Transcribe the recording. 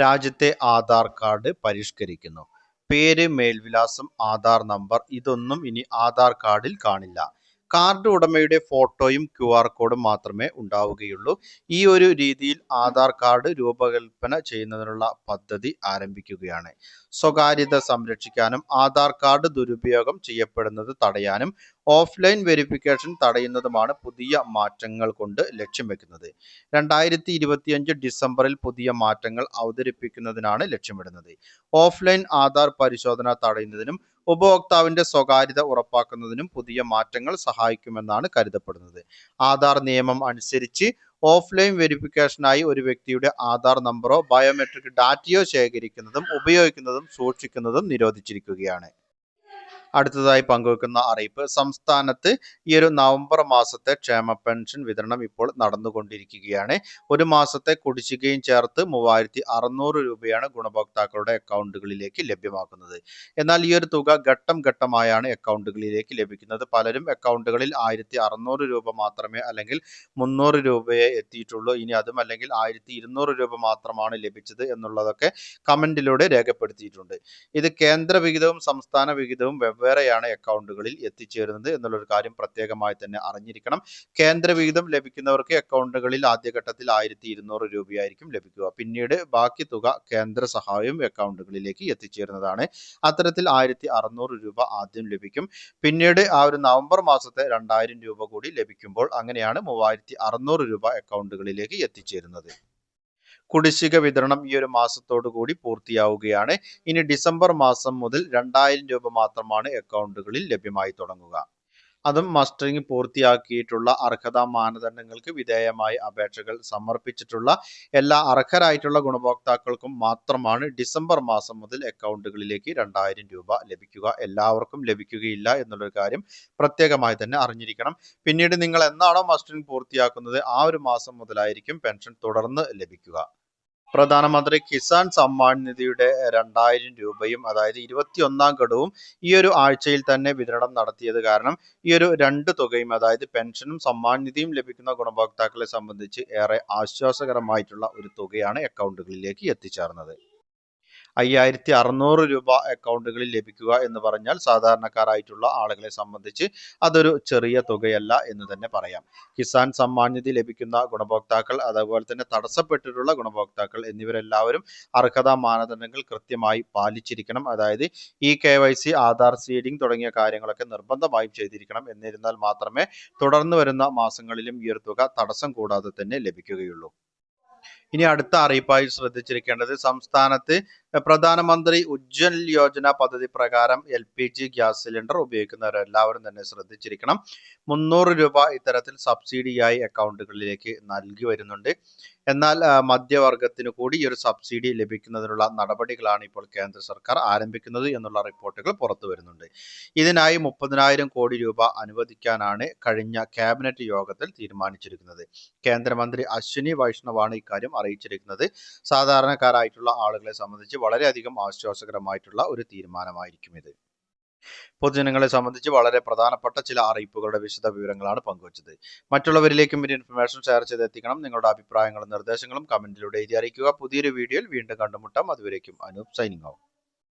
രാജ്യത്തെ ആധാർ കാർഡ് പരിഷ്കരിക്കുന്നു. പേര് മേൽവിലാസം ആധാർ നമ്പർ ഇതൊന്നും ഇനി ആധാർ കാർഡിൽ കാണില്ല. കാർഡ് ഉടമയുടെ ഫോട്ടോയും ക്യു ആർ കോഡും മാത്രമേ ഉണ്ടാവുകയുള്ളൂ. ഈ ഒരു രീതിയിൽ ആധാർ കാർഡ് രൂപകൽപ്പന ചെയ്യുന്നതിനുള്ള പദ്ധതി ആരംഭിക്കുകയാണ്. സ്വകാര്യത സംരക്ഷിക്കാനും ആധാർ കാർഡ് ദുരുപയോഗം ചെയ്യപ്പെടുന്നത് തടയാനും ഓഫ്ലൈൻ വെരിഫിക്കേഷൻ തടയുന്നതുമാണ് പുതിയ മാറ്റങ്ങൾ കൊണ്ട് ലക്ഷ്യം വെക്കുന്നത്. രണ്ടായിരത്തി ഇരുപത്തിയഞ്ച് ഡിസംബറിൽ പുതിയ മാറ്റങ്ങൾ അവതരിപ്പിക്കുന്നതിനാണ് ലക്ഷ്യമിടുന്നത്. ഓഫ്ലൈൻ ആധാർ പരിശോധന തടയുന്നതിനും ഉപഭോക്താവിന്റെ സ്വകാര്യത ഉറപ്പാക്കുന്നതിനും പുതിയ മാറ്റങ്ങൾ സഹായിക്കുമെന്നാണ് കരുതപ്പെടുന്നത്. ആധാർ നിയമം അനുസരിച്ച് ഓഫ്ലൈൻ വെരിഫിക്കേഷനായി ഒരു വ്യക്തിയുടെ ആധാർ നമ്പറോ ബയോമെട്രിക് ഡാറ്റയോ ശേഖരിക്കുന്നതും ഉപയോഗിക്കുന്നതും സൂക്ഷിക്കുന്നതും നിരോധിച്ചിരിക്കുകയാണ്. അടുത്തതായി പങ്കുവെക്കുന്ന അറിയിപ്പ്. സംസ്ഥാനത്ത് ഈ ഒരു നവംബർ മാസത്തെ ക്ഷേമ പെൻഷൻ വിതരണം ഇപ്പോൾ നടന്നുകൊണ്ടിരിക്കുകയാണ്. ഒരു മാസത്തെ കുടിശ്ശികയും ചേർത്ത് മൂവായിരത്തി അറുന്നൂറ് രൂപയാണ് ഗുണഭോക്താക്കളുടെ അക്കൗണ്ടുകളിലേക്ക് ലഭ്യമാക്കുന്നത്. എന്നാൽ ഈ ഒരു തുക ഘട്ടം ഘട്ടമായാണ് അക്കൗണ്ടുകളിലേക്ക് ലഭിക്കുന്നത്. പലരും അക്കൗണ്ടുകളിൽ ആയിരത്തി അറുന്നൂറ് രൂപ മാത്രമേ അല്ലെങ്കിൽ മുന്നൂറ് രൂപയെ എത്തിയിട്ടുള്ളൂ. ഇനി അതും അല്ലെങ്കിൽ ആയിരത്തി ഇരുന്നൂറ് രൂപ മാത്രമാണ് ലഭിച്ചത് എന്നുള്ളതൊക്കെ കമന്റിലൂടെ രേഖപ്പെടുത്തിയിട്ടുണ്ട്. ഇത് കേന്ദ്ര വിഹിതവും സംസ്ഥാന വിഹിതവും വെവ്വേറെയാണ് അക്കൗണ്ടുകളിൽ എത്തിച്ചേരുന്നത് എന്നുള്ളൊരു കാര്യം പ്രത്യേകമായി തന്നെ അറിഞ്ഞിരിക്കണം. കേന്ദ്ര വിഹിതം ലഭിക്കുന്നവർക്ക് അക്കൗണ്ടുകളിൽ ആദ്യഘട്ടത്തിൽ ആയിരത്തി ഇരുന്നൂറ് രൂപയായിരിക്കും ലഭിക്കുക. പിന്നീട് ബാക്കി തുക കേന്ദ്ര സഹായവും അക്കൗണ്ടുകളിലേക്ക് എത്തിച്ചേരുന്നതാണ്. അത്തരത്തിൽ ആയിരത്തി അറുന്നൂറ് രൂപ ആദ്യം ലഭിക്കും. പിന്നീട് ആ ഒരു നവംബർ മാസത്തെ രണ്ടായിരം രൂപ കൂടി ലഭിക്കുമ്പോൾ അങ്ങനെയാണ് മൂവായിരത്തി അറുന്നൂറ് രൂപ അക്കൗണ്ടുകളിലേക്ക് എത്തിച്ചേരുന്നത്. കുടിശ്ശിക വിതരണം ഈ ഒരു മാസത്തോടു കൂടി പൂർത്തിയാവുകയാണ്. ഇനി ഡിസംബർ മാസം മുതൽ രണ്ടായിരം രൂപ മാത്രമാണ് അക്കൗണ്ടുകളിൽ ലഭ്യമായി തുടങ്ങുക. അതും മസ്റ്ററിംഗ് പൂർത്തിയാക്കിയിട്ടുള്ള അർഹതാ മാനദണ്ഡങ്ങൾക്ക് വിധേയമായി അപേക്ഷകൾ സമർപ്പിച്ചിട്ടുള്ള എല്ലാ അർഹരായിട്ടുള്ള ഗുണഭോക്താക്കൾക്കും മാത്രമാണ് ഡിസംബർ മാസം മുതൽ അക്കൗണ്ടുകളിലേക്ക് രണ്ടായിരം രൂപ ലഭിക്കുക. എല്ലാവർക്കും ലഭിക്കുകയില്ല എന്നുള്ളൊരു കാര്യം പ്രത്യേകമായി തന്നെ അറിഞ്ഞിരിക്കണം. പിന്നീട് നിങ്ങൾ എന്നാണോ മസ്റ്ററിംഗ് പൂർത്തിയാക്കുന്നത് ആ ഒരു മാസം മുതലായിരിക്കും പെൻഷൻ തുടർന്ന് ലഭിക്കുക. പ്രധാനമന്ത്രി കിസാൻ സമ്മാൻ നിധിയുടെ രണ്ടായിരം രൂപയും അതായത് ഇരുപത്തിയൊന്നാം ഘടവും ഈ ഒരു ആഴ്ചയിൽ തന്നെ വിതരണം നടത്തിയത് കാരണം ഈ ഒരു രണ്ട് തുകയും അതായത് പെൻഷനും സമ്മാൻ നിധിയും ലഭിക്കുന്ന ഗുണഭോക്താക്കളെ സംബന്ധിച്ച് ഏറെ ആശ്വാസകരമായിട്ടുള്ള ഒരു തുകയാണ് അക്കൗണ്ടുകളിലേക്ക് എത്തിച്ചേർന്നത്. അയ്യായിരത്തി അറുന്നൂറ് രൂപ അക്കൗണ്ടുകളിൽ ലഭിക്കുക എന്ന് പറഞ്ഞാൽ സാധാരണക്കാരായിട്ടുള്ള ആളുകളെ സംബന്ധിച്ച് അതൊരു ചെറിയ തുകയല്ല എന്ന് തന്നെ പറയാം. കിസാൻ സമ്മാൻ നിധി ലഭിക്കുന്ന ഗുണഭോക്താക്കൾ അതുപോലെ തന്നെ തടസ്സപ്പെട്ടിട്ടുള്ള ഗുണഭോക്താക്കൾ എന്നിവരെല്ലാവരും അർഹതാ മാനദണ്ഡങ്ങൾ കൃത്യമായി പാലിച്ചിരിക്കണം. അതായത് E K Y C Aadhaar seeding തുടങ്ങിയ കാര്യങ്ങളൊക്കെ നിർബന്ധമായും ചെയ്തിരിക്കണം. എന്നിരുന്നാൽ മാത്രമേ തുടർന്ന് വരുന്ന മാസങ്ങളിലും ഈ തുക തടസ്സം കൂടാതെ തന്നെ ലഭിക്കുകയുള്ളൂ. ഇനി അടുത്ത അറിയിപ്പായി ശ്രദ്ധിച്ചിരിക്കേണ്ടത് സംസ്ഥാനത്ത് പ്രധാനമന്ത്രി ഉജ്ജ്വൽ യോജന പദ്ധതി പ്രകാരം L P G gas cylinder ഉപയോഗിക്കുന്നവരെല്ലാവരും തന്നെ ശ്രദ്ധിച്ചിരിക്കണം. മുന്നൂറ് രൂപ ഇത്തരത്തിൽ സബ്സിഡിയായി അക്കൗണ്ടുകളിലേക്ക് നൽകി വരുന്നുണ്ട്. എന്നാൽ മധ്യവർഗത്തിന് കൂടി ഈ ഒരു സബ്സിഡി ലഭിക്കുന്നതിനുള്ള നടപടികളാണ് ഇപ്പോൾ കേന്ദ്ര സർക്കാർ ആരംഭിക്കുന്നത് എന്നുള്ള റിപ്പോർട്ടുകൾ പുറത്തു വരുന്നുണ്ട്. ഇതിനായി മുപ്പതിനായിരം കോടി രൂപ അനുവദിക്കാനാണ് കഴിഞ്ഞ ക്യാബിനറ്റ് യോഗത്തിൽ തീരുമാനിച്ചിരിക്കുന്നത്. കേന്ദ്രമന്ത്രി അശ്വിനി വൈഷ്ണവാണ് ഇക്കാര്യം അറിയിച്ചിരിക്കുന്നത്. സാധാരണക്കാരായിട്ടുള്ള ആളുകളെ സംബന്ധിച്ച് വളരെയധികം ആശ്വാസകരമായിട്ടുള്ള ഒരു തീരുമാനമായിരിക്കും ഇത്. പൊതുജനങ്ങളെ സംബന്ധിച്ച് വളരെ പ്രധാനപ്പെട്ട ചില അറിയിപ്പുകളുടെ വിശദ വിവരങ്ങളാണ് പങ്കുവച്ചത്. മറ്റുള്ളവരിലേക്കും ഈ ഇൻഫർമേഷൻ ഷെയർ ചെയ്ത് എത്തിക്കണം നിങ്ങളുടെ അഭിപ്രായങ്ങളും നിർദ്ദേശങ്ങളും കമന്റിലൂടെ എഴുതി അറിയിക്കുക. പുതിയൊരു വീഡിയോയിൽ വീണ്ടും കണ്ടുമുട്ടാം. അതുവരേക്കും അനൂപ് സൈനിങ് ആവും